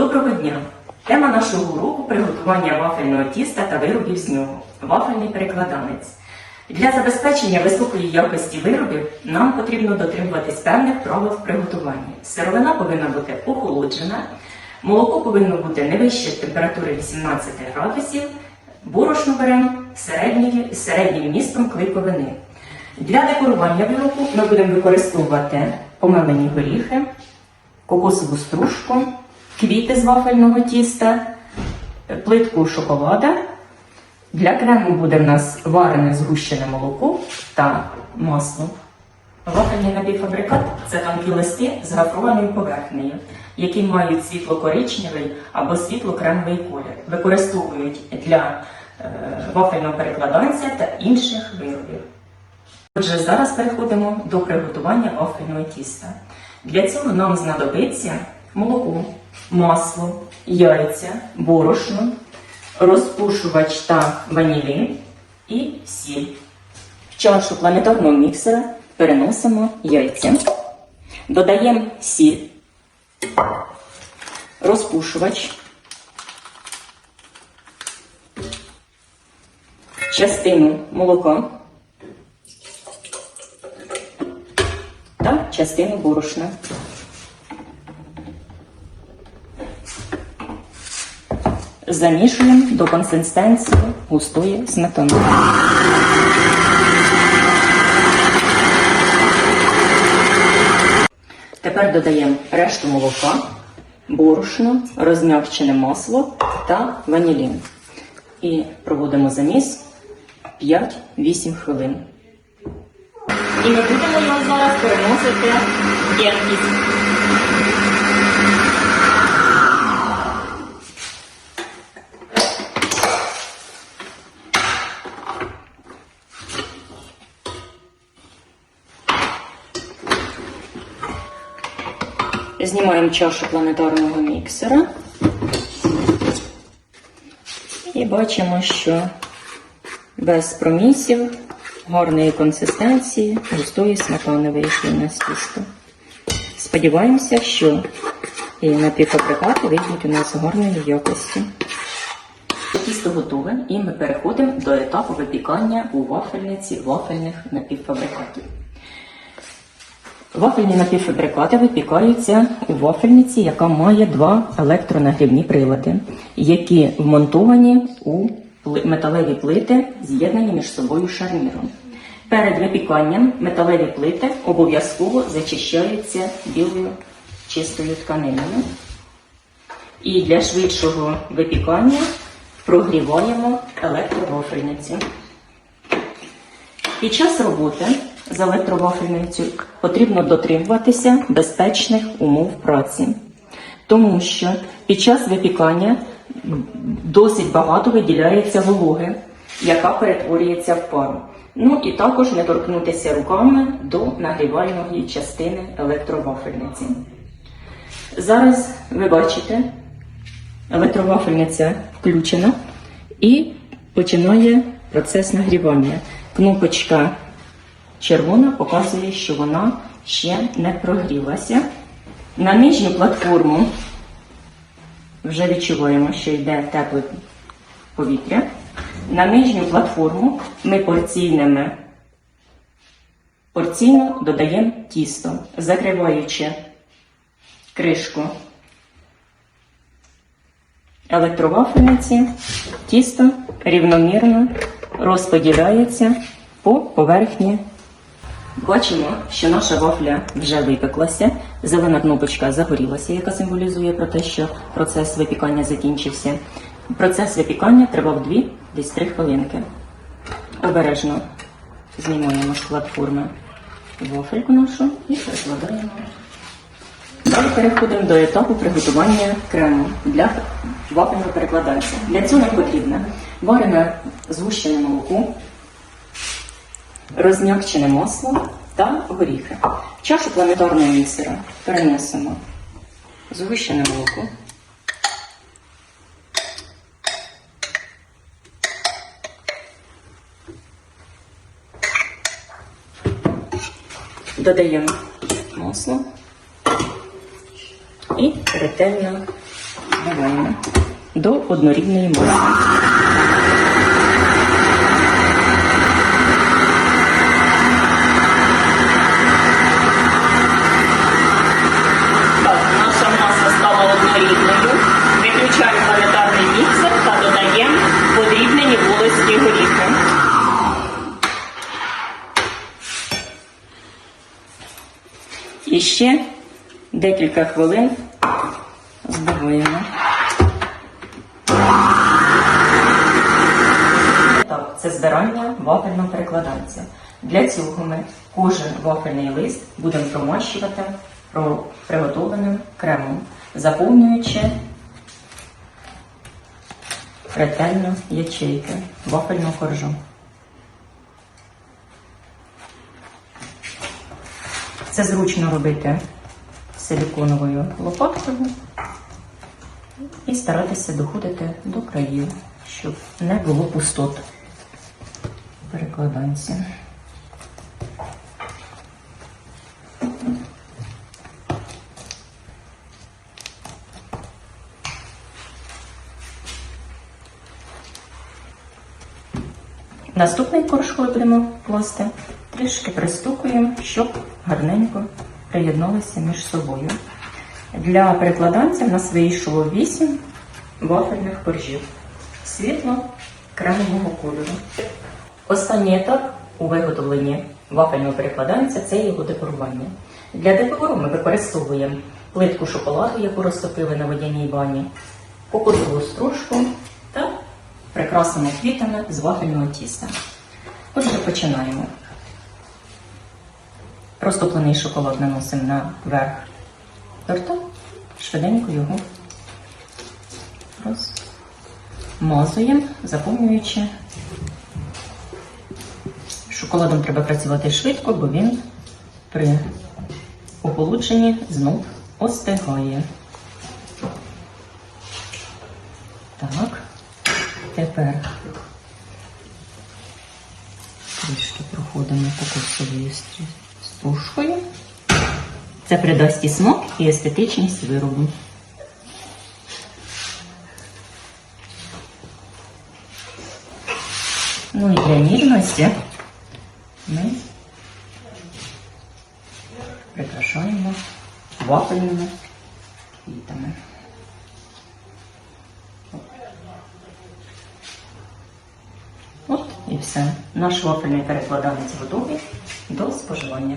Доброго дня! Тема нашого уроку приготування вафельного тіста та виробів з нього. Вафельний перекладанець. Для забезпечення високої якості виробів нам потрібно дотримуватись певних правил в приготуванні. Сировина повинна бути охолоджена, молоко повинно бути не вище температури 18 градусів, борошно беремо з середнім містом клейковини. Для декорування виробу ми будемо використовувати помелені горіхи, кокосову стружку, квіти з вафельного тіста, плитку шоколада. Для крему буде в нас варене згущене молоко та масло. Вафельний напівфабрикат це тонкі листи з гафрованою поверхнею, які мають світло-коричневий або світло-кремовий колір. Використовують для е, вафельного перекладанця та інших виробів. Отже, зараз переходимо до приготування вафельного тіста. Для цього нам знадобиться молоко, масло, яйця, борошно, розпушувач та ванілін і сіль. В чашу планетарного міксера переносимо яйця, додаємо сіль, розпушувач, частину молока. та частину борошна. Замішуємо до консистенції густої сметани. Тепер додаємо решту молока, борошно, розм'якчене масло та ванілін. І проводимо заміс 5-8 хвилин. І ми будемо його зараз переносити в ємкість. Знімаємо чашу планетарного міксера. І бачимо, що без промісів, гарної консистенції, густої сметани вийшли на тісто. Сподіваємося, що і напівфабрикати вийдуть у нас гарної якості. Тісто готове і ми переходимо до етапу випікання у вафельниці вафельних напівфабрикатів. Вафельні напівфабрикати випікаються у вафельниці, яка має два електронагрівні прилади, які вмонтовані у металеві плити, з'єднані між собою шарніром. Перед випіканням металеві плити обов'язково зачищаються білою чистою тканиною. І для швидшого випікання прогріваємо електровафельницю. Під час роботи з електровафельницею потрібно дотримуватися безпечних умов праці, тому що під час випікання досить багато виділяється вологи, яка перетворюється в пару. Ну і також не торкнутися руками до нагрівальної частини електровафельниці. Зараз ви бачите, електровафельниця включена і починає процес нагрівання. Кнопочка червона показує, що вона ще не прогрілася. На нижню платформу вже відчуваємо, що йде тепле повітря. На нижню платформу ми порційними порційно додаємо тісто, закриваючи кришку електровафельниці, тісто рівномірно розподіляється по поверхні. Бачимо, що наша вафля вже випеклася. Зелена кнопочка загорілася, яка символізує про те, що процес випікання закінчився. Процес випікання тривав 2 десь 3 хвилинки. Обережно знімаємо з платформи вафельку нашу і перекладаємо. Далі переходимо до етапу приготування крему для вафельного перекладанця. Для цього нам потрібно варене згущене молоко, розм'якчене масло та горіхи. В чашу планетарного міксера переносимо згущене молоко. Додаємо масло і ретельно збиваємо до однорідної маси. І ще декілька хвилин збиваємо. Це збирання вафельного перекладанця. Для цього ми кожен вафельний лист будемо промащувати про- приготовленим кремом, заповнюючи ретельно ячейки вафельного коржу. Це зручно робити силіконовою лопаткою і старатися доходити до країв, щоб не було пустот перекладанці. Наступний корж, будемо класти, трішки пристукуємо, щоб гарненько приєдналися між собою. Для перекладанця в нас вийшло 8 вафельних коржів світло кремового кольору. Останній етап у виготовленні вафельного перекладанця це його декорування. Для декору ми використовуємо плитку шоколаду, яку розтопили на водяній бані, кокосову стружку та прикрасимо квітами з вафельного тіста. Отже, починаємо. Розтоплений шоколад наносимо на верх торта, швиденько його розмазуємо, заповнюючи. Шоколадом треба працювати швидко, бо він при ополученні знов остигає. Так, тепер трішки проходимо кокосовою стрі- стружкою. Це придасть і смак, і естетичність виробу. Ну і для ніжності ми прикрашаємо вафельними квітами. От і все. Наш вафельний перекладанець готовий до споживання.